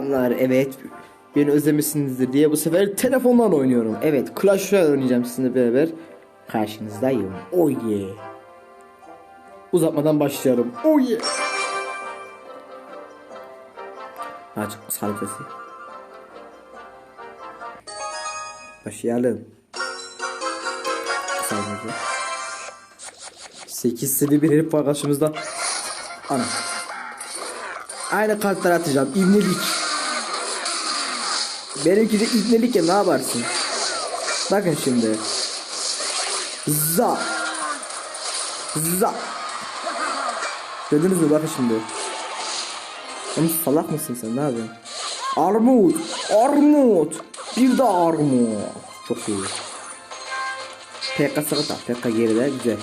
Selamlar evet beni özlemişsinizdir diye bu sefer telefondan oynuyorum. Evet Clash Royale oynayacağım sizinle beraber. Karşınızdayım. Oh yeah. Uzatmadan başlıyorum. Oh yeah. Aç sarı. Başlayalım. Sarı sesi. 8 seviye bir herif var karşımızda. Ana. Aynı kartlar atacağım. İbnelik. Benimki de ibnelik ya ne yaparsın? Bakın şimdi. Za. Za. Gördünüz mü bakın şimdi. Oğlum salak mısın sen ne yapıyorsun? Armut. Armut. Bir de armut. Çok iyi. PK sırada. PK geride güzel.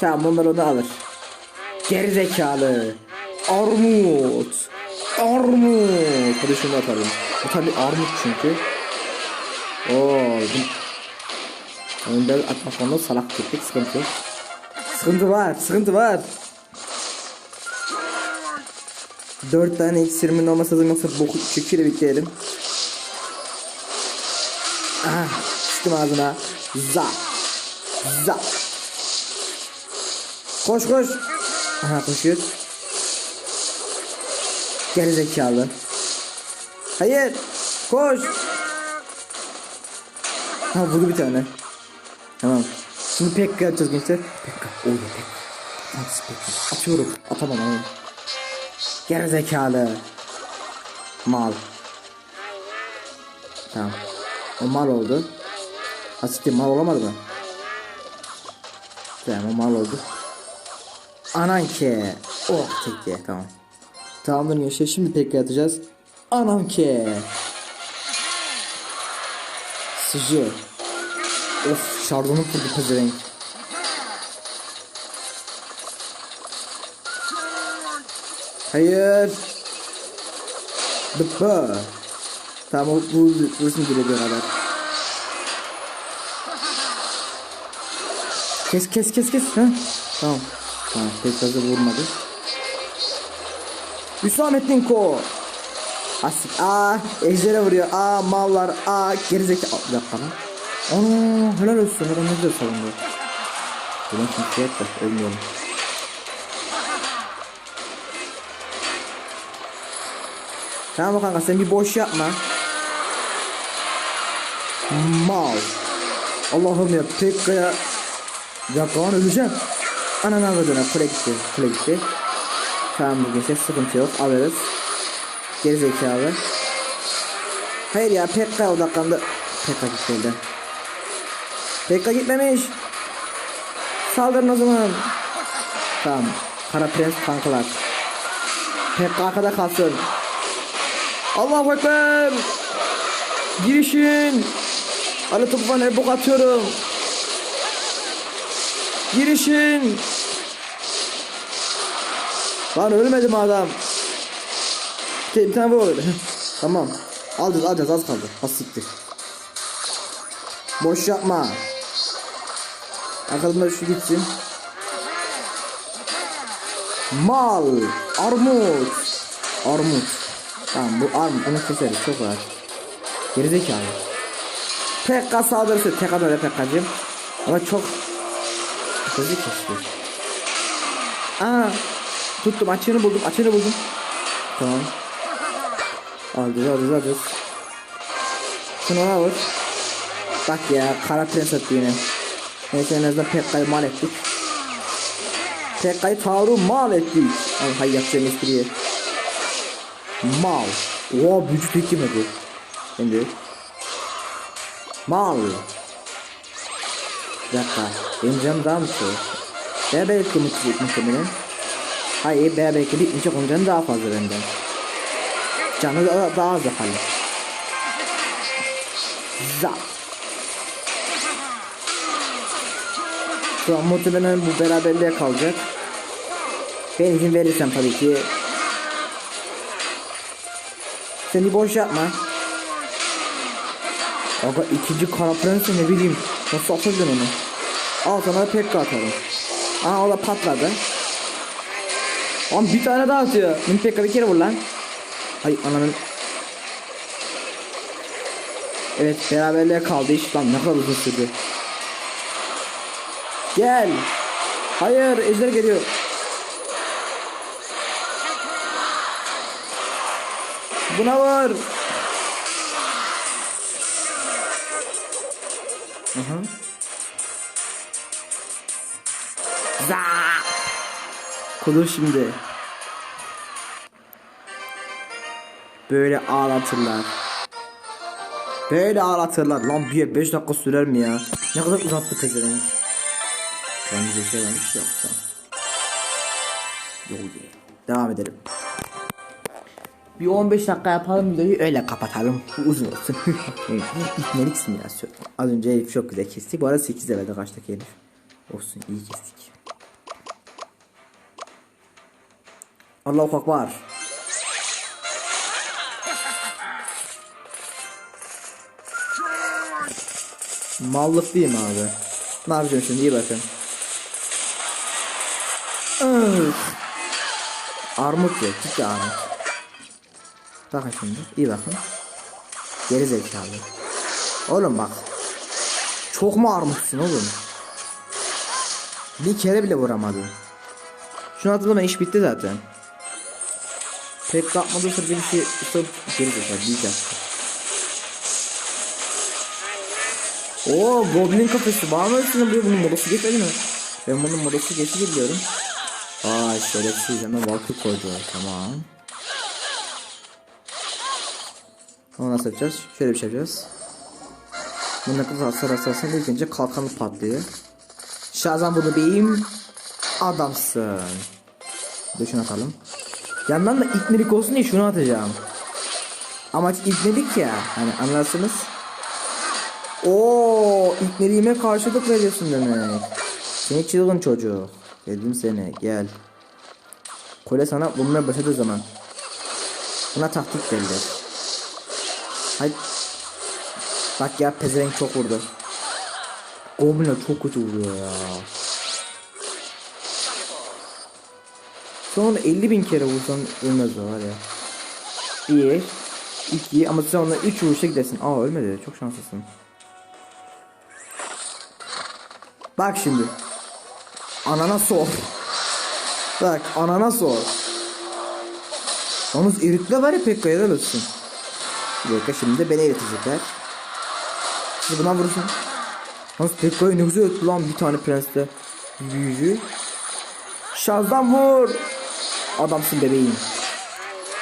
Tamam onlar onu alır. Geri zekalı. Armut. Armut. Hadi şunu atalım. Tabi armut çünkü. Oo. bu- Oyunda atmak onu salak çektik sıkıntı. Sıkıntı var sıkıntı var. Dört tane iksirimin olmasa da yoksa boku çekiyle bekleyelim. Ah, sıktım ağzına. Za. Za. Koş koş. Aha koşuyor. Geri zekalı. Hayır. Koş. Ha vurdu bir tane. Tamam. Şimdi Pekka yapacağız gençler. Pekka. Oy Pekka. Nasıl Pekka? Atıyorum. Atamam ama. Geri zekalı. Mal. Tamam. O mal oldu. Asiktir mal olamadı mı? Tamam o mal oldu. Anan ki. Oh tekke tamam. Tamamdır gençler şimdi pek yatacağız. Anan ki. Sıcı. Of şardonu kurdu pezevenk. Hayır. Dıppa. Tamam bu, burasını bile beraber. Kes kes kes kes. Ha? Tamam. Tamam pek fazla vurmadı. Hüsamettin Ko. Asik. Aa ejderha vuruyor. Aa mallar. Aa gerizekalı. Aa, Bir dakika lan. Ana helal olsun. Adam ne güzel savundu. Ulan şey et de ölmüyorum. Tamam kanka sen bir boş yapma. Mal. Allah'ım ya Pekka'ya ya Kaan öleceğim. Ananı avradına kule gitti. Kule gitti. Tamam bugün ses sıkıntı yok. Alırız. Gerizekalı. Hayır ya Pekka odaklandı. Pekka gitti elden. Pekka gitmemiş. Saldırın o zaman. Tamam. Kara Prens kankalar. Pekka arkada kalsın. Allahu Ekber. Girişin. Ali topu bana bok atıyorum. Girişin. Lan ölmedi mi adam? Bir, bir tane vur öyle. tamam. Alacağız alacağız az kaldı. Az siktir. Boş yapma. Arkadan şu gitsin. Mal. Armut. Armut. Tamam bu armut bunu keseriz çok rahat. Gerizekalı. Pekka saldırısı. Tek adam öyle Pekkacığım. Ama çok hızlı kesti. Aa, tuttum açığını buldum açığını buldum. Tamam. Alacağız alacağız. Şunu ona vur. Bak ya kara prens attı yine. Neyse en azından Pekka'yı mal ettik. Pekka'yı Taru mal ettik. Al hay yapacağım espriye. Mal. Oha büyücü tek yemedi. Şimdi. Mal. Bir dakika. Benim canım daha mı çok? Beraberlikle mutluluk muhtemelen. Hayır beraberlikle bitmeyecek onun canı daha fazla benden. Canı da, daha az yakalım. Zap. Şu an muhtemelen bu beraberliğe kalacak. Ben izin verirsem tabii ki. Seni boş yapma. Aga ikinci kara prensi ne bileyim. Nasıl atırdın onu? Al sana pekka atarım. Aa o da patladı. Lan bir tane daha atıyor. Benim pekka bir kere vur lan. Hay ananın Evet beraberliğe kaldı iş lan ne kadar uzun sürdü. Gel. Hayır ejder geliyor. Buna var. Aha. Za. Kudur şimdi. Böyle ağlatırlar. Böyle ağlatırlar. Lan bir 5 dakika sürer mi ya? Ne kadar uzattı pezevenk. Şu an bize şey vermiş yok tamam. Ye. Devam edelim. Bir 15 dakika yapalım videoyu öyle kapatalım. Bu uzun olsun. İknelik simülasyon. Az önce Elif çok güzel kesti. Bu arada 8 evde kaçtaki Elif. Olsun iyi kestik. Allahu Akbar. Mallık değil mi abi? Ne yapacağım şimdi iyi bakın. Armut yok. Ciddi armut. Bakın şimdi. iyi bakın. Geri zekalı. Oğlum bak. Çok mu armutsun oğlum? Bir kere bile vuramadım. Şunu hatırlama iş bitti zaten. Pek kapmadığı sırada bir şey ısıp geri zekalı diyeceğim. Oo Goblin kafesi mı üstünde buraya bunun modası geçmedi mi? Ben bunun modası geçti biliyorum. Aa şerefsiz hemen Valkyrie koydular tamam. Onu nasıl yapacağız? Şöyle bir şey yapacağız. Bunu ne kadar hasar hasarsan ilk önce kalkanı patlıyor. Şazam bunu beyim. Adamsın. Dur şunu atalım. Yandan da iknelik olsun diye şunu atacağım. Amaç iknelik ya. Hani anlarsınız. Oo, ikneliğime karşılık veriyorsun demek. Seni çılgın çocuk. Geldim seni gel. Kole sana bulmaya başladığı zaman. Buna taktik derler. Hayır. Bak ya pezevenk çok vurdu. Goblin çok kötü vuruyor ya. Sonra 50 bin kere vursan ölmez o var ya. Bir, iki ama sen onunla 3 vuruşa gidersin. Aa ölmedi çok şanslısın. Bak şimdi. Anana sor. Bak anana sor. Yalnız eritme var ya pek helal olsun. Bir şimdi de beni eritecekler. Şimdi buna vurursun. Yalnız Pekka'yı ne güzel öttü lan bir tane prensle. Büyücü. Şazdan vur. Adamsın bebeğim.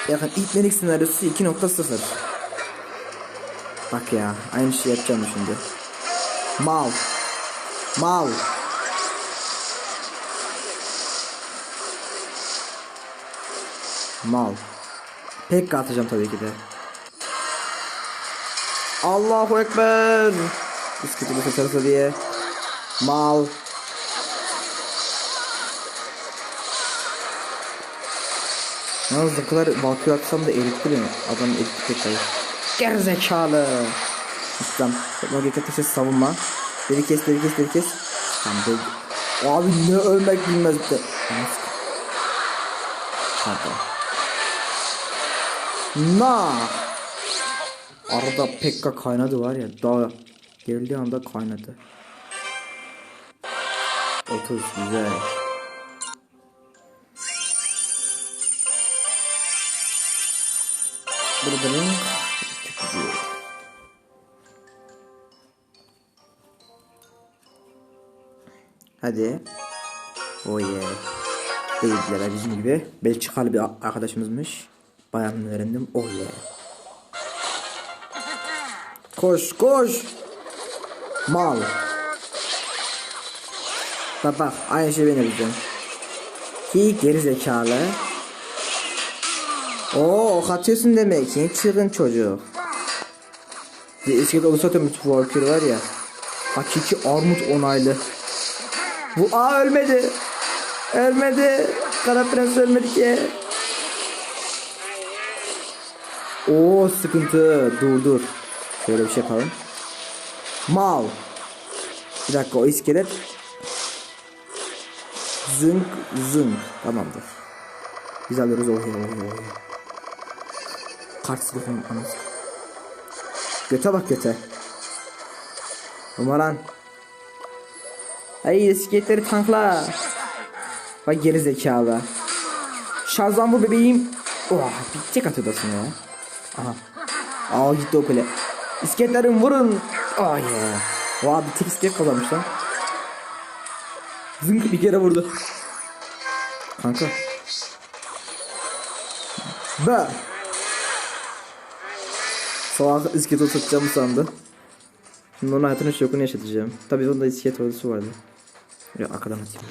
Yakın ilk senaryosu 2.0. Bak ya aynı şey yapacağım şimdi. Mal. Mal. Mal. Pek atacağım tabii ki de. Allahu Ekber. Bisküvini saçarsa diye. Mal. Yalnız ne kadar bakıyor atsam da eritti beni. Adam eritti tekrar. Gerizekalı. İslam. Teknolojik ateşe savunma. Deri kes, deri kes, deri kes. Tamam, deri... Abi ne ölmek bilmez de. Pardon. Na. Arada Pekka kaynadı var ya. Daha geldiği anda kaynadı. 30 güzel. Buradanın çıkıyor. Hadi. Oh yeah. Değildiler bizim gibi. Belçikalı bir arkadaşımızmış. Bayanını öğrendim. Oh yeah. Koş koş. Mal. Bak bak aynı şey ben yapacağım. Ki geri zekalı. Oo ok atıyorsun demek ki çılgın çocuk. Bir eski Ulusatomut Walker var ya. Hakiki armut onaylı. Bu a ölmedi. Ölmedi. Kara prens ölmedi ki. Oo sıkıntı. Dur dur. Şöyle bir şey yapalım. Mal. Bir dakika o iskelet. Zınk zınk. Tamamdır. Biz alıyoruz ohi ohi ohi. Kartsızlıkın anası. Göte bak göte. Umaran. Ay etiketleri tankla. Bak geri zekalı. Şazam bu bebeğim. Oh, bitecek atıyorsun ya. Aha. Aa gitti o kule. İsketlerim vurun. Ay ya. Vay bir tek isket kazanmış lan. Zınk bir kere vurdu. Kanka. Be. Salak isket oturtacağımı sandı. Şimdi onun hayatının şokunu yaşatacağım. Tabii onda isket ordusu vardı. Ya arkadan atayım.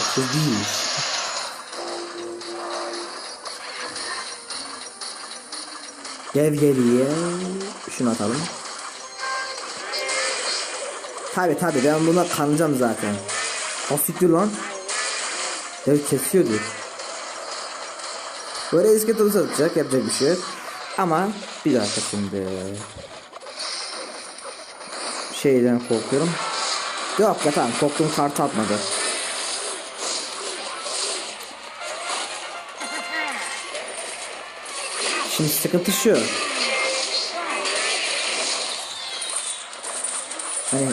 Akıl değil. Gel geliyor. Şunu atalım. Tabi tabi ben buna kanacağım zaten. Hafiftir lan. Evet kesiyordu. Böyle olursa atacak yapacak bir şey. Ama bir dakika şimdi. Şeyden korkuyorum. Yok ya tamam korktuğum kartı atmadı. Şimdi sıkıntı şu. Hani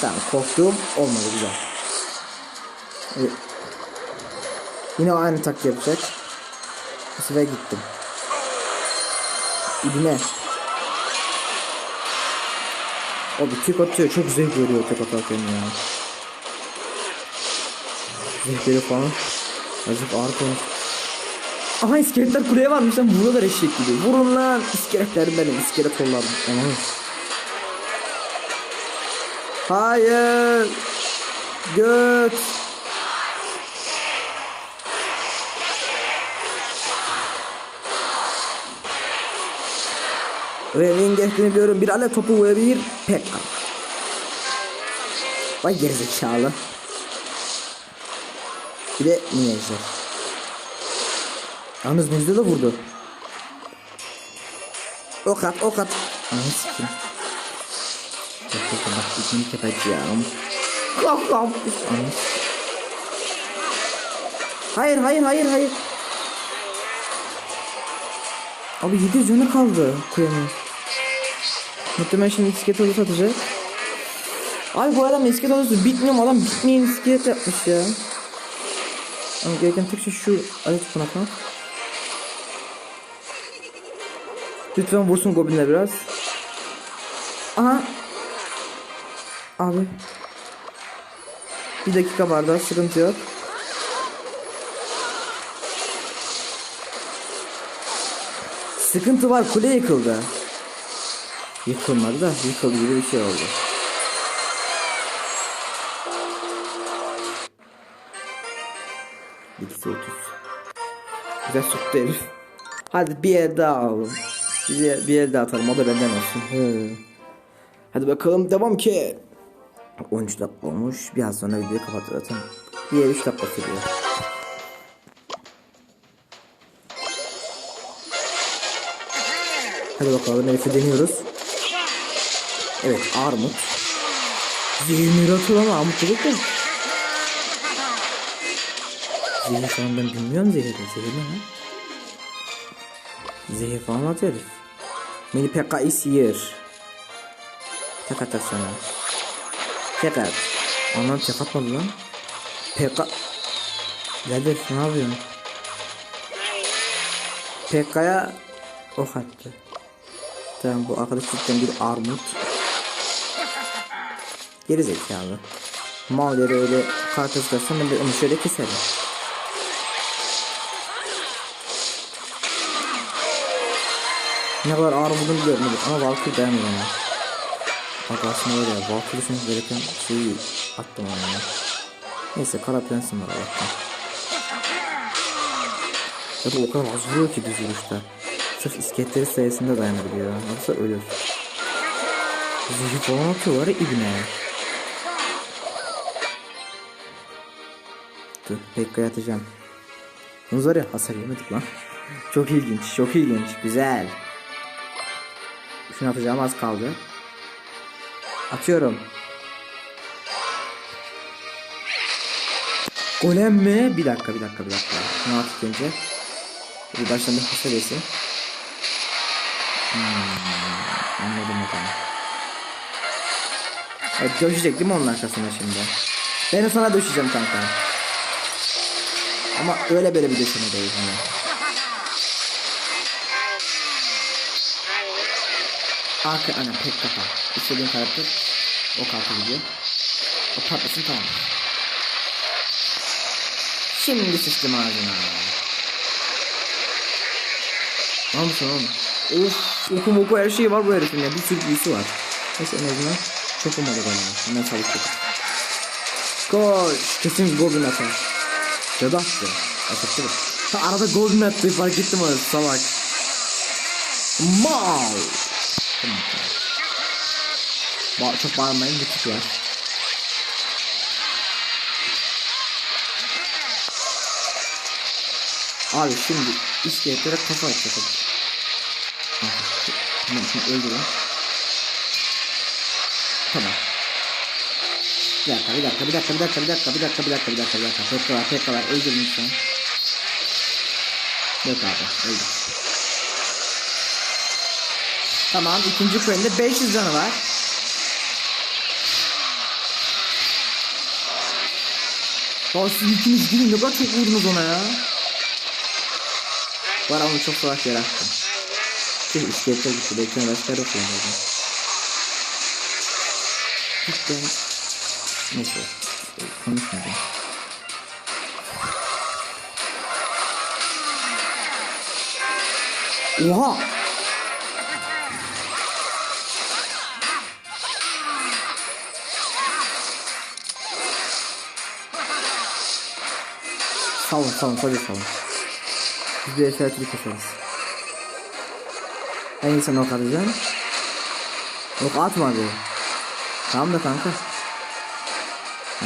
Tamam korktuğum olmadı güzel. Evet. Yine aynı tak yapacak. Bu sefer gittim. İbne. O bir tek atıyor. Çok zevk veriyor tek atarken ya. Zevkleri falan. Azıcık ağır konuş. Aha iskeletler kuleye varmış lan vuruyorlar eşek gibi. Vurun lan iskeletler benim iskelet kollarım. Anam. Hayır. Göt. Ve Wingert'ini biliyorum bir ale topu ve bir Pekka. Vay gerizekalı. Bir de Minejler. Yalnız Mecde de vurdu. Ok at ok at. Anı sikim. Yok yok bak ikini kapatacağım. Kalk kalk. Hayır hayır hayır hayır. Abi 7 canı kaldı kuyanın. Muhtemelen şimdi iskelet olursa atacak. Ay bu adam iskelet olursa bitmiyor mu adam bitmeyen iskelet yapmış ya. Ama gereken tek şey şu alet bırakmak. Lütfen vursun goblinler biraz. Aha. Abi. Bir dakika var daha sıkıntı yok. Sıkıntı var kule yıkıldı. Yıkılmadı da yıkıldı gibi bir şey oldu. İkisi otuz. Güzel soktu herif. Hadi bir el daha alalım. Bir, el- bir el daha atalım o da benden olsun. Hı. Hadi bakalım devam ki. 13 dakika olmuş. Biraz sonra videoyu kapatır zaten. Diğer 3 dakika sürüyor. Hadi bakalım herifi deniyoruz. Evet armut. Zehir atıyor ama armut dedik de. Zehir falan ben bilmiyorum zehiri. Zehir ne lan? Zehir falan atıyor herif. Mini Pekka is here. Tek atar sana. Tek at. Anam tek atmadı lan. Pekka. Nedir ne yapıyorsun? Pekka'ya ok attı. Tamam bu arkadaş bir armut. Geri zekalı. Malları öyle kartızlarsan ben de onu şöyle keserim. Ne kadar ağır vurdum biliyorum ama Valkyrie beğenmiyor ona. Bak aslında öyle ya. Valkyrie için gereken şeyi attım ona ya. Neyse kara prensim var Allah'tan. Ya da o kadar az vuruyor ki düz. Sırf iskeletleri sayesinde dayanabiliyor. Yoksa ölür. Zırhı falan atıyor var ya ibne. Dur Pekka'ya atacağım. Yalnız var ya hasar yemedik lan. Çok ilginç, çok ilginç, güzel. Şunu atacağım az kaldı. Atıyorum. Golem mi? Bir dakika, bir dakika, bir dakika. Şunu at ilk önce. Bir baştan bir hasar yesin. Hmm, anladım zaman. Evet döşecek değil mi onun arkasına şimdi? Ben sana döşeceğim kanka. Ama öyle böyle bir döşeme değil. Yani. Arka ana pek kafa. İstediğin karakter o kartı gidiyor. O patlasın tamam. Şimdi sıçtım ağzına. Yapıyorsun oğlum? Of, oku moku her şey var bu herifin ya. Bir sürü büyüsü var. Neyse en azından çok olmadı galiba. Hemen sağlık. Koş. Kesin golden atar. Cadı attı. Ataktı mı? Ha, arada golden attı fark ettim onu salak. Mal. Ba çok bağırmayın bir var. Abi şimdi iskeletlere kafa atacak. Tamam şimdi öldürün. Tamam. Bir dakika bir dakika bir dakika bir dakika bir dakika bir dakika bir dakika bir dakika bir dakika Tekrar var tekrar var öldürün lütfen. Yok abi öldür. Tamam ikinci coin'de 500 canı var. Ya siz ikiniz gidin ne kadar çok vurdunuz ona ya. Var ama çok savaş yarattı. Tüh iskeletler gitti. Ona başka yok yani. Cidden. Neyse. Konuşmayacağım. Oha! Salın salın tabii salın. Biz bir eşya türlü keseriz. En iyisi nok atacağım. Yok atma abi. Tamam da kanka.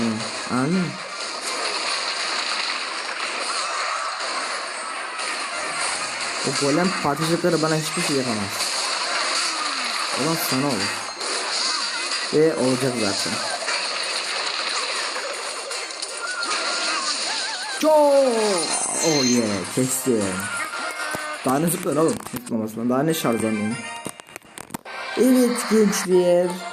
Hı, anladın mı? O golem parçacıkları bana hiçbir şey yapamaz. Olan sana olur. Ve olacak zaten. Çok. Oh yeah kestim. Daha ne zıplar oğlum zıplamasından daha ne şarjlanıyor. Evet gençler.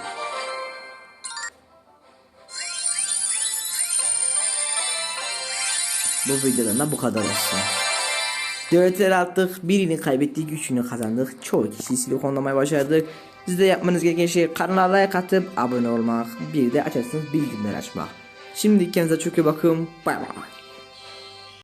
Bu videodan da bu kadar olsun. Dörtleri attık, birini kaybettik, üçünü kazandık. Çoğu kişi silikonlamayı başardık. Siz de yapmanız gereken şey kanala like atıp abone olmak, bir de açarsanız bildirimleri açmak. Şimdi kendinize çok iyi bakın. Bay bay.